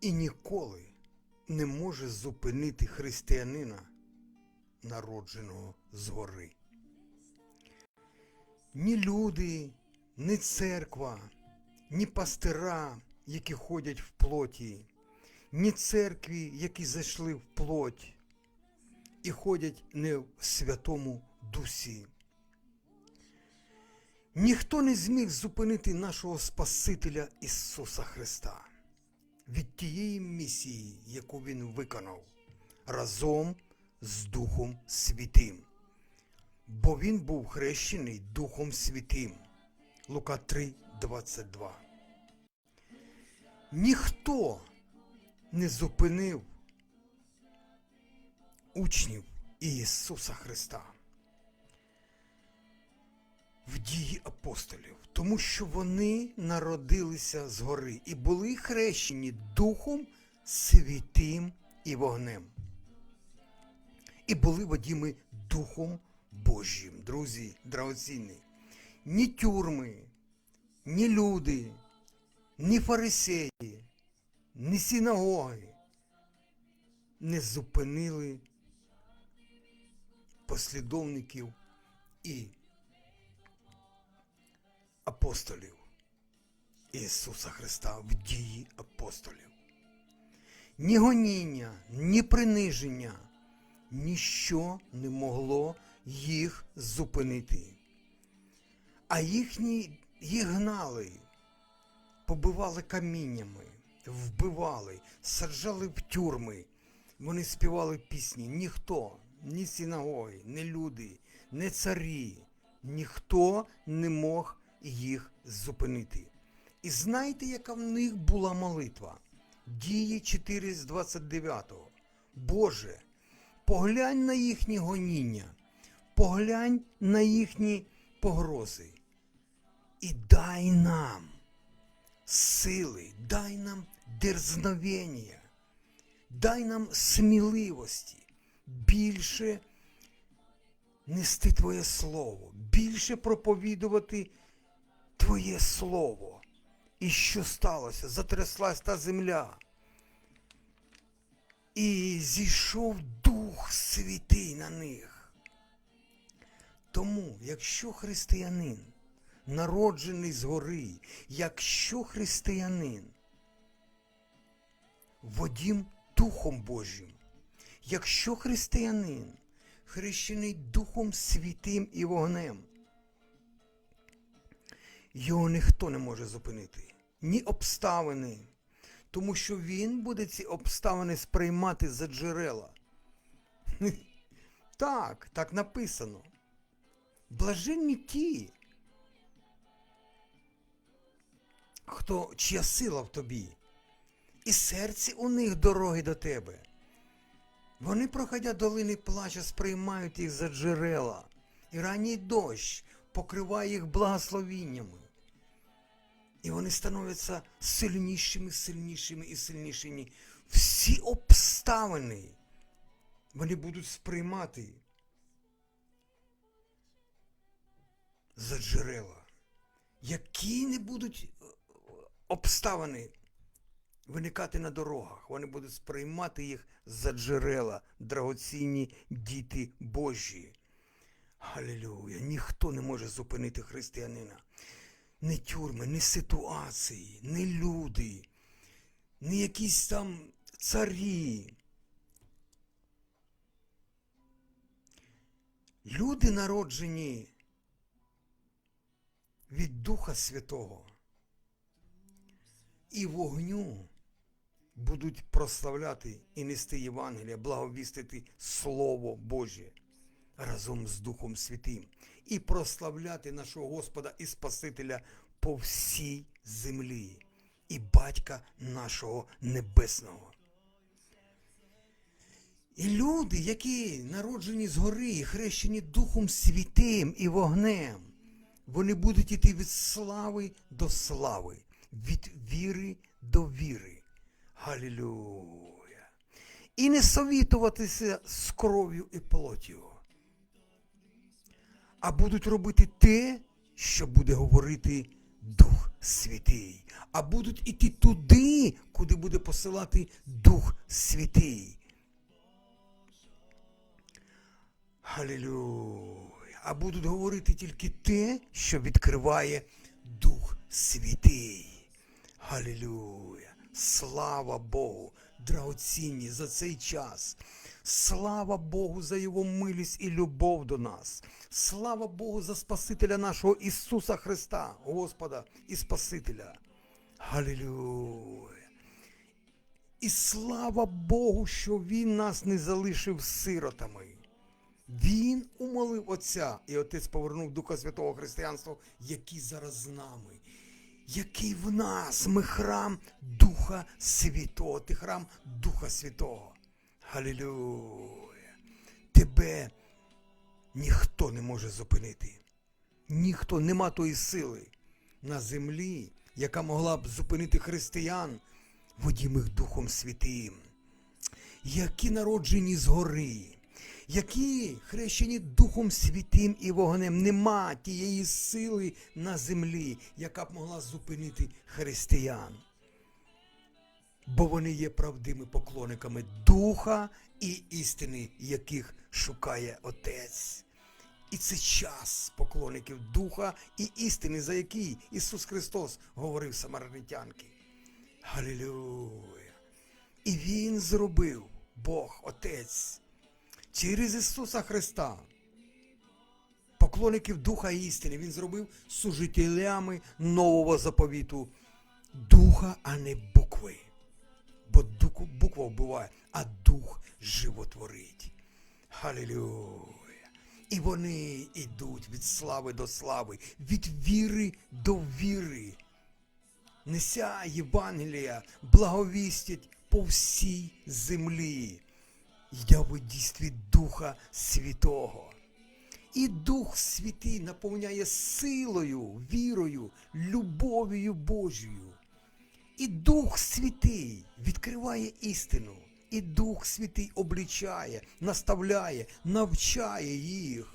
і ніколи не може зупинити християнина, народженого згори. Ні люди, ні церква, ні пастира, які ходять в плоті, ні церкві, які зайшли в плоть і ходять не в Святому Дусі. Ніхто не зміг зупинити нашого Спасителя Ісуса Христа від тієї місії, яку Він виконав разом з Духом Святим. Бо Він був хрещений Духом Святим. Лука 3, 22. Ніхто не зупинив учнів Ісуса Христа в дії апостолів, тому що вони народилися згори і були хрещені Духом Святим і вогнем. І були водіми Духом Божим, друзі, драгоцінні. Ні тюрми, ні люди, ні фарисеї, ні синагоги не зупинили послідовників і апостолів Ісуса Христа в дії апостолів. Ні гоніння, ні приниження, ніщо не могло їх зупинити. А їхні їх гнали, побивали каміннями, вбивали, саджали в тюрми. Вони співали пісні. Ніхто, ні синагоги, ні люди, ні царі, ніхто не мог їх зупинити. І знаєте, яка в них була молитва? Дії 4 з 29. Боже, поглянь на їхні гоніння, поглянь на їхні погрози. І дай нам сили, дай нам дерзновення, дай нам сміливості більше нести Твоє Слово, більше проповідувати Твоє Слово. І що сталося? Затряслась та земля. І зійшов Дух Святий на них. Тому, якщо християнин народжений згори, якщо християнин водім Духом Божим, якщо християнин хрещений Духом Святим і вогнем, його ніхто не може зупинити, ні обставини, тому що він буде ці обставини сприймати за джерела. Так, так написано. Блаженні ті, хто чия сила в тобі, і серці у них дороги до тебе. Вони, проходя долини плача, сприймають їх за джерела, і ранній дощ покриває їх благословіннями. І вони становляться сильнішими, сильнішими і сильнішими. Всі обставини вони будуть сприймати за джерела, які не будуть е, обставини виникати на дорогах. Вони будуть сприймати їх за джерела, драгоцінні діти Божі. Халілюя! Ніхто не може зупинити християнина. Ні тюрми, ні ситуації, ні люди, ні якісь там царі. Люди народжені від Духа Святого і вогню будуть прославляти і нести Євангелія, благовістити Слово Боже разом з Духом Святим і прославляти нашого Господа і Спасителя по всій землі і Батька нашого Небесного. І люди, які народжені згори, і хрещені Духом Святим і вогнем, вони будуть іти від слави до слави, від віри до віри. Галілюя. І не совітуватися з кров'ю і плоттю, а будуть робити те, що буде говорити Дух Святий, а будуть іти туди, куди буде посилати Дух Святий. Халілюя. А будуть говорити тільки те, що відкриває Дух Святий. Халілюя. Слава Богу, драгоцінні за цей час. Слава Богу за Його милість і любов до нас. Слава Богу за Спасителя нашого Ісуса Христа, Господа і Спасителя. Халілюя. І слава Богу, що Він нас не залишив сиротами. Він умолив Отця, і Отець повернув Духа Святого Християнства, який зараз з нами. Який в нас ми храм Духа Святого, ти храм Духа Святого. Халілюя. Тебе ніхто не може зупинити. Ніхто нема тої сили на землі, яка могла б зупинити християн, водімих Духом Святим, які народжені згори, які хрещені Духом Святим і вогнем. Нема тієї сили на землі, яка б могла зупинити християн. Бо вони є правдими поклонниками Духа і істини, яких шукає Отець. І це час поклонників Духа і істини, за який Ісус Христос говорив самаритянки. Галілюя! І Він зробив Бог Отець через Ісуса Христа. Поклонників Духа істини Він зробив служителями нового заповіту Духа, а не букви. Бо буква вбиває, а дух животворить. Халілюя. І вони йдуть від слави до слави, від віри до віри. Неся Євангелія, благовістять по всій землі. Я в дійстві Духа Святого. І Дух Святий наповняє силою, вірою, любов'ю Божою. І Дух Святий відкриває істину. І Дух Святий облічає, наставляє, навчає їх,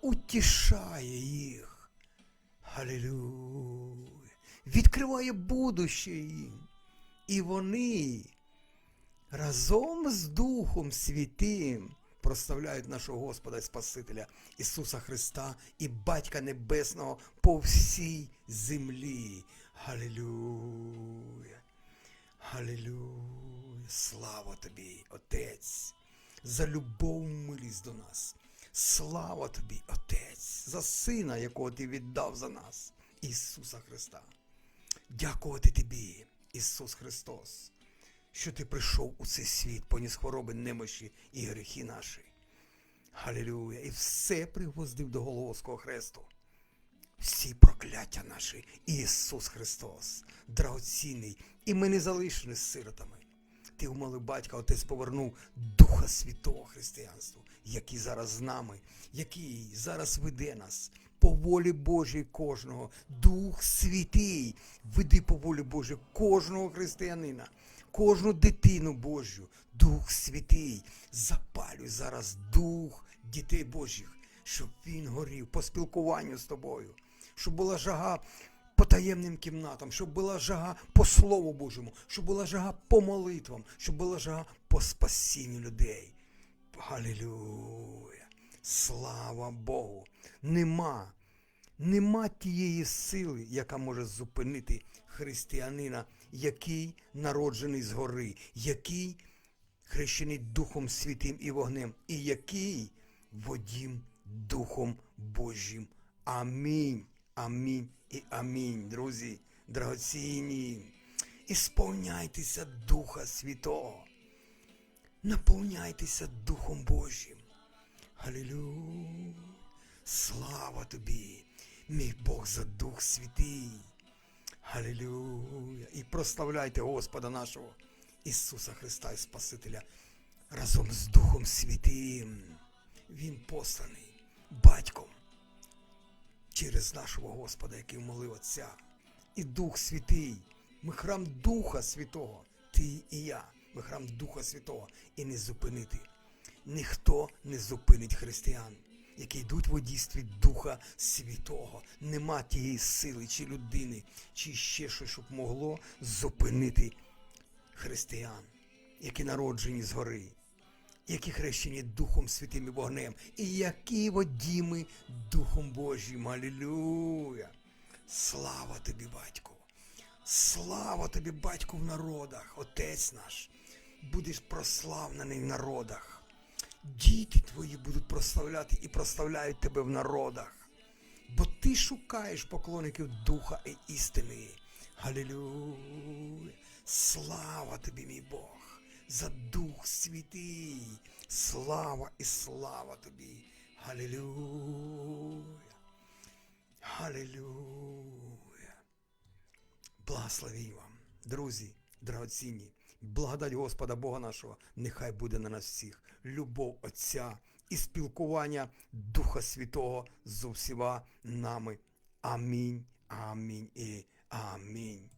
утішає їх. Халілюя. Відкриває будуще їм. І вони разом з Духом Святим прославляють нашого Господа і Спасителя Ісуса Христа і Батька Небесного по всій землі. Халілюя. Халілюя. Слава тобі, Отець, за любов милість до нас. Слава тобі, Отець, за Сина, якого ти віддав за нас, Ісуса Христа. Дякувати тобі, Ісус Христос, що ти прийшов у цей світ, поніс хвороби, немощі і гріхи наші. Халілюя. І все пригвоздив до Головського хресту. Всі прокляття наші, Ісус Христос, драгоцінний, і ми не залишені сиротами. Ти умолив батька, отець повернув Духа Святого Християнству, який зараз з нами, який зараз веде нас по волі Божій кожного. Дух Святий, веди по волі Божій кожного християнина, кожну дитину Божу. Дух Святий, запалюй зараз дух дітей Божих, щоб він горів по спілкуванню з тобою, щоб була жага по таємним кімнатам, щоб була жага по Слову Божому, щоб була жага по молитвам, щоб була жага по спасінню людей. Галілюя! Слава Богу! Нема, нема тієї сили, яка може зупинити християнина, який народжений згори, який хрещений Духом Святим і вогнем, і який водім Духом Божим. Амінь. Амінь і амінь, друзі, драгоцінні. Ісповняйтеся Духа Святого. Наповняйтеся Духом Божим. Халілюя. Слава тобі, мій Бог за Дух Святий. Халілюя. І прославляйте Господа нашого Ісуса Христа і Спасителя разом з Духом Святим. Він посланий батьком через нашого Господа, який молив Отця. І Дух Святий. Ми храм Духа Святого. Ти і я. Ми храм Духа Святого. І не зупинити. Ніхто не зупинить християн. Які йдуть в одійстві Духа Святого. Нема тієї сили чи людини, чи ще щось, щоб могло зупинити християн, які народжені згори, які хрещені Духом Святим і вогнем, і які водіми Духом Божим. Алілюя! Слава тобі, батько! Слава тобі, батьку, в народах, Отець наш, будеш прославлений в народах. Діти твої будуть прославляти і прославляють тебе в народах. Бо ти шукаєш поклонників духа і істини. Галілюя! Слава тобі, мій Бог, за Дух Святий. Слава і слава тобі. Галілюя! Галілюя! Благословій вам, друзі, драгоцінні, благодать Господа Бога нашого, нехай буде на нас всіх, любов Отця і спілкування Духа Святого з усіма нами. Амінь, амінь і амінь.